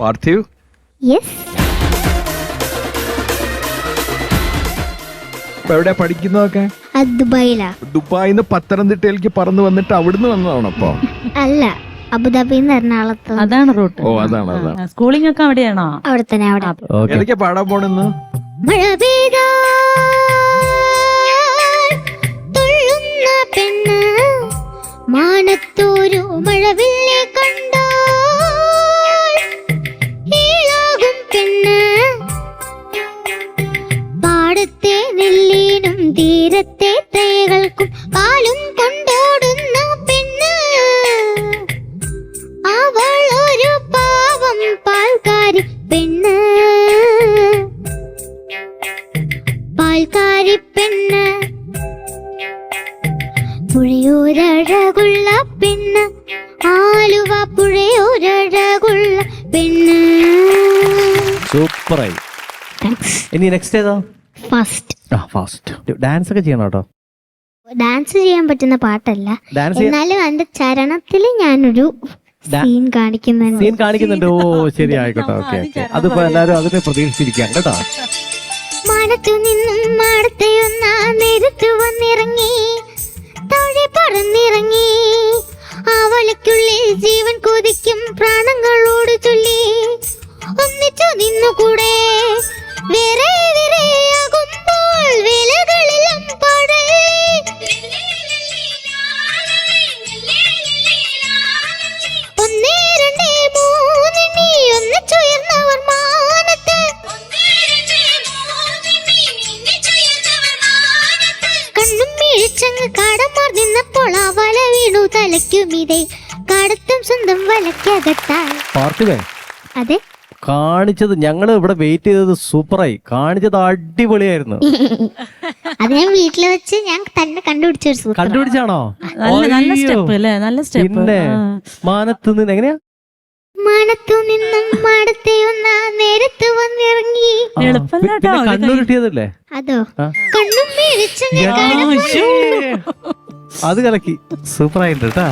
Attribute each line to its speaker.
Speaker 1: Parthiv
Speaker 2: yes
Speaker 1: ഇപ്പൊ പഠിക്കുന്നതൊക്കെ?
Speaker 2: ദുബായിലാ.
Speaker 1: ദുബായിന്ന് പത്തനംതിട്ടയിലേക്ക് പറന്ന് വന്നിട്ട് അവിടുന്ന് വന്നതാണോ അപ്പൊ
Speaker 2: അല്ല അബുദാബിന്ന് എറണാകുളത്ത്
Speaker 3: അതാണ് റൂട്ട്.
Speaker 1: ഓ അതാണ് അതാണ്.
Speaker 3: സ്കൂളിംഗ് ഒക്കെ അവിടെയാണോ?
Speaker 2: അവിടെ തന്നെ അവിടെ.
Speaker 4: ഓക്കെ.
Speaker 1: ഏതൊക്കെയാ പാടാൻ പോണെന്ന്?
Speaker 2: മഴ പെയ്താൽ തുള്ളുന്ന തീരത്തെ തേകൾക്കും പാലും കൊണ്ടോടുന്ന പെണ്ണ്. അവൾ ഒരു പാവം പാൽക്കാരി പെണ്ണ്. പാൽക്കാരി പെണ്ണ്. പുഴയോരഴകുള്ള പെണ്ണ്. ആലുവ പുഴയോരഴകുള്ള പെണ്ണ്.
Speaker 4: സൂപ്പറായി. ഇനി നെക്സ്റ്റ് ഏതാ?
Speaker 2: ഫസ്റ്റ്
Speaker 4: ആ ഫാസ്റ്റ് ഡാൻസ് ഒക്കെ ചെയ്യണം കേട്ടോ
Speaker 2: ഡാൻസ് ചെയ്യാൻ പറ്റുന്ന പാട്ടല്ല.
Speaker 4: ഡാൻസ് ചെയ്യാൻ
Speaker 2: എന്നാലും എന്റെ ചരണത്തിൽ ഞാനൊരു
Speaker 4: ഡാ-
Speaker 2: സീൻ കാണിക്കുന്നുണ്ട്.
Speaker 4: സീൻ കാണിക്കുന്നുണ്ട്. ഓ ശരി ആയിക്കോട്ടെ ഓക്കെ ഓക്കെ അതിപ്പോ എല്ലാരും അതിനെ പ്രതീക്ഷിച്ചിരിക്കാം കേട്ടോ.
Speaker 2: മടത്തു നിന്നും മടത്തെയൊന്നാ നേരത്തു മിഴിച്ചങ്ങ് കാടന്മാർ നിന്നപ്പോൾ അവളെ വീണു തലയ്ക്കുമിതേ കാടത്തും സ്വന്തം വലയ്ക്കകത്താൽ
Speaker 4: പാർത്ഥിവേ
Speaker 2: അതെ?
Speaker 4: കാണിച്ചത് ഞങ്ങൾ ഇവിടെ വെയിറ്റ് ചെയ്തത് സൂപ്പറായി. കാണിച്ചത് അടിപൊളിയായിരുന്നു.
Speaker 2: അത് ഞാൻ വീട്ടിൽ വെച്ച് ഞാൻ തന്നെ കണ്ടുപിടിച്ചു ഒരു സൂത്രം
Speaker 4: കണ്ടുപിടിച്ചാണോ?
Speaker 3: നല്ല നല്ല സ്റ്റെപ്പ് അല്ലേ? നല്ല സ്റ്റെപ്പ്.
Speaker 4: പിന്നെ മാനത്ത് നിന്ന് എങ്ങനെയാ?
Speaker 2: മാനത്തു നിന്നും മാടത്തെ ഒന്ന നേരത്ത് വന്നിറങ്ങി.
Speaker 4: കണ്ണുരുട്ടിയതല്ലേ
Speaker 2: അതോ. കണ്ണും
Speaker 4: അത് കലക്കി. സൂപ്പറായിട്ടുണ്ട് കേട്ടാ.